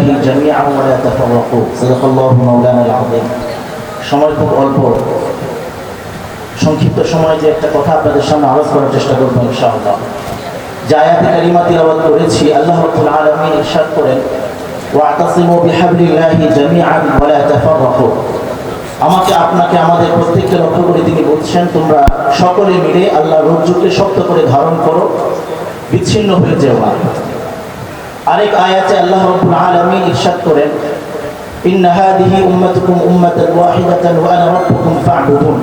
লিল্লাহি জামিআ ওয়া লা তাফাররাকু সাদাকাল্লাহু মাওলানা আল-আযীম সময় খুব অল্প। সংক্ষিপ্ত সময় যে একটা কথা আপনাদের সামনে আওয়াজ করার চেষ্টা করব ইনশাআল্লাহ। যে কারিমা তিলাওয়াত করেছি, আল্লাহ রাব্বুল আলামিন ইরশাদ করেন বিহাবলিল্লাহি জামিআন ওয়া লা তাফাররাকু। আমাকে, আপনাকে, আমাদের প্রত্যেককে লক্ষ্য করে তিনি বলছেন, তোমরা সকলে মিলে আল্লাহ রজ্জুকে শক্ত করে ধারণ করো, বিচ্ছিন্ন হয়ে যেও না। আরেক আয়াতে আল্লাহ রাব্বুল আলামিন ইরশাদ করেন, ইন্ন হাদিহি উম্মাতুকুম উম্মাতান ওয়াহিদাতান ওয়া আনা রাব্বুকুম ফা'বুদুন।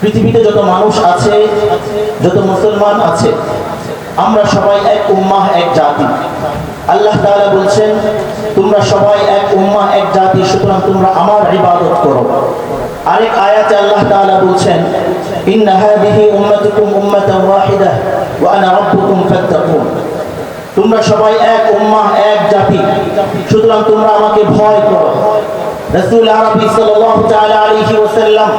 পৃথিবীতে যত মানুষ আছে, যত মুসলমান আছে, আমরা সবাই এক উম্মাহ, এক জাতি। আল্লাহ তাআলা বলছেন, তোমরা সবাই এক উম্মাহ, এক জাতি, সুতরাং তোমরা আমার ইবাদত করো। আরেক আয়াতে আল্লাহ তাআলা বলছেন, ইন্না হাদিহি উম্মাতুকুম উম্মাতান ওয়াহিদাহ ওয়া আনা রাব্বুকুম ফাত্তাকুন। তোমরা সবাই এক উম্মাহ, এক জাতি। সুতরাং তোমরা আমাকে ভয় করো। রসুল আরবি সাল্লাল্লাহু তাআলা আলাইহি ওয়াসাল্লাম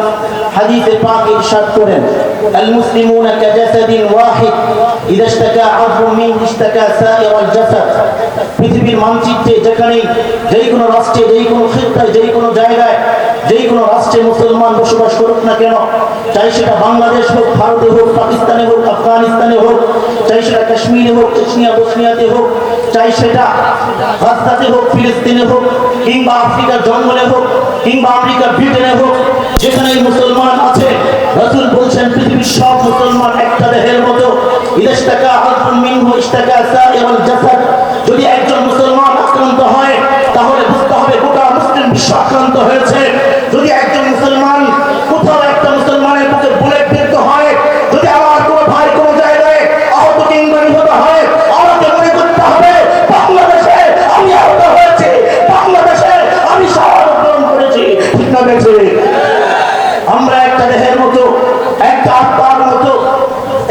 হাদিসে পাক ইরশাদ করেন, আল মুসলিমুনা কাজাসাদিন ওয়াহিদ, ইদা ইশতাকা আযমুন মিন, ইশতাকা সাইর আল জাসাদ। পৃথিবীর মানচিত্রে যেখানে যেই কোনো রাষ্ট্রে, যেই কোনো ক্ষেত্রে, যেই কোনো জায়গায় যেই কোনো রাষ্ট্রে মুসলমান বসবাস করুক না কেন, চাই সেটা বাংলাদেশ হোক, ভারতে হোক, পাকিস্তানে হোক, আফগানিস্তানে হোক, চাই সেটা কাশ্মীরে হোক চেচনিয়া বসনিয়াতে হোক, চাই সেটা গাজাতে হোক, ফিলিস্তিনে হোক, কিংবা আফ্রিকার জঙ্গলে হোক, কিংবা আমেরিকার ব্রিটেনে হোক যেখানে মুসলমান আছে, রসুল বলছেন, পৃথিবীর সব মুসলমান একটা দেহের মতো ইদাশতাকা আলফুন মিনহু ইশতাকা সাইরাল জাসাদ যদি একজন মুসলমান আক্রান্ত হয় তাহলে বুঝতে হবে গোটা মুসলিম বিশ্ব আক্রান্ত হয়েছে যদি একজন মুসলমান কোথাও একটা মুসলমানের বুকে বুলেট বিদ্ধ হয় যদি আমার কোনো ভাই কোনো জায়গায় আহত কিংবা নিহত হয় আমাকে মনে করতে হবে বাংলাদেশে আমি আহত হয়েছি বাংলাদেশে আমি শাহাদত গ্রহণ করেছি ঠিক না বেছে আমরা একটা দেহের মতো একটা আত্মার মতো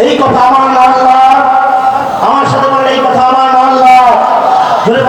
এই কথা আমার না আল্লাহ আমার সাথে বলেন এই কথা আমার না আল্লাহ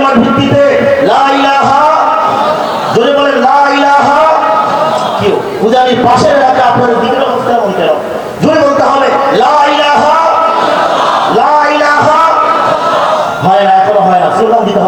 কালিমার ভিত্তিতে লা লা পাশের এলাকা আপনার দিকের অবস্থা বলতে হবে জোরে বলতে হবে, লা ইলাহা লা ইলাহা। হয় না, এখনও হয় না দিতে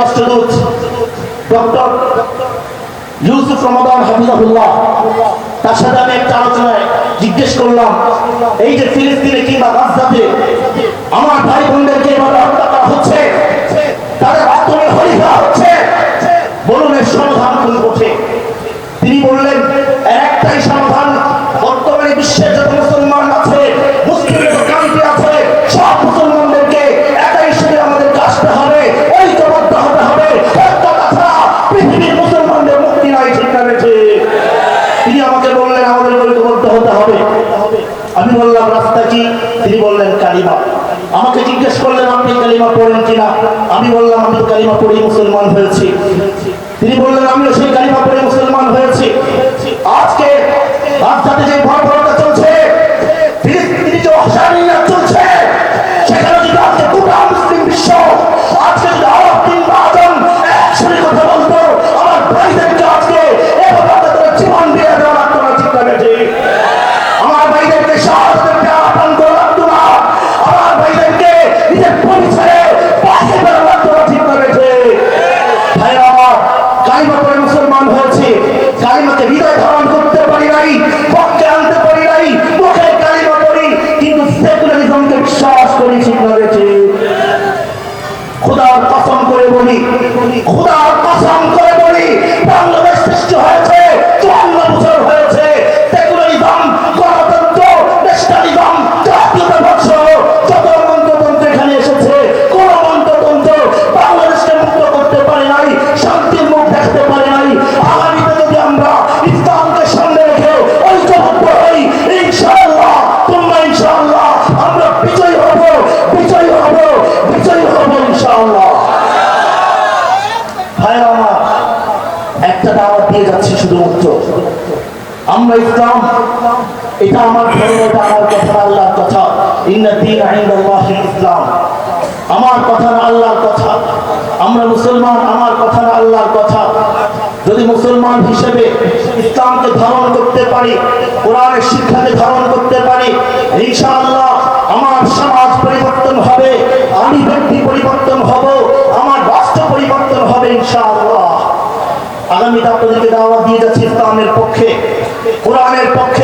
রাষ্ট্রদূত ডক্টর ইউসুফ রমাদান তার সাথে আমি একটা আলোচনায় জিজ্ঞেস করলাম, এই যে ফিলিস্তিনে কিংবা গাজাতে আমার ভাই বোনদেরকে এভাবে হত্যা করা হচ্ছে? তাদের আত্মনে হচ্ছে? বলুন এর সমাধান কোন বললেন আমাদের ঐক্যবদ্ধ হতে হবে। আমি বললাম, রাস্তা কি? তিনি বললেন, কালিমা। আমাকে জিজ্ঞেস করলেন, আপনি কালিমা পড়েন কিনা? আমি বললাম, আমি কালিমা পড়ি মুসলমান হয়েছি। তিনি বললেন, আমিও সেই কালিমা পড়ে মুসলমান হয়েছি। মুসলমান হয়েছে কালিমাকে হৃদয় ধারণ করতে পারি নাই, পক্ষে আনতে পারি নাই, মুখে কালিমা পড়ি, কিন্তু সেকুলারিজমকে বিশ্বাস করি, ঠিক করেছে খোদার কসম করে বলি, খোদার কসম করে যাচ্ছি শুধুমাত্র। আমরা ইসলাম, এটা আমার ধর্ম, এটা আমার কথা আল্লাহর কথা। ইন্না দিন ইনদাল্লাহি ইসলাম। আমার কথা না আল্লাহর কথা। আমরা মুসলমান, আমার কথা না আল্লাহর কথা। যদি মুসলমান হিসেবে ইসলামকে ধারণ করতে পারি, কোরআনের শিক্ষাকে ধারণ করতে পারি আপনাদেরকে দাওয়াত দিয়ে যাচ্ছি ইসলামের পক্ষে কোরআনের পক্ষে।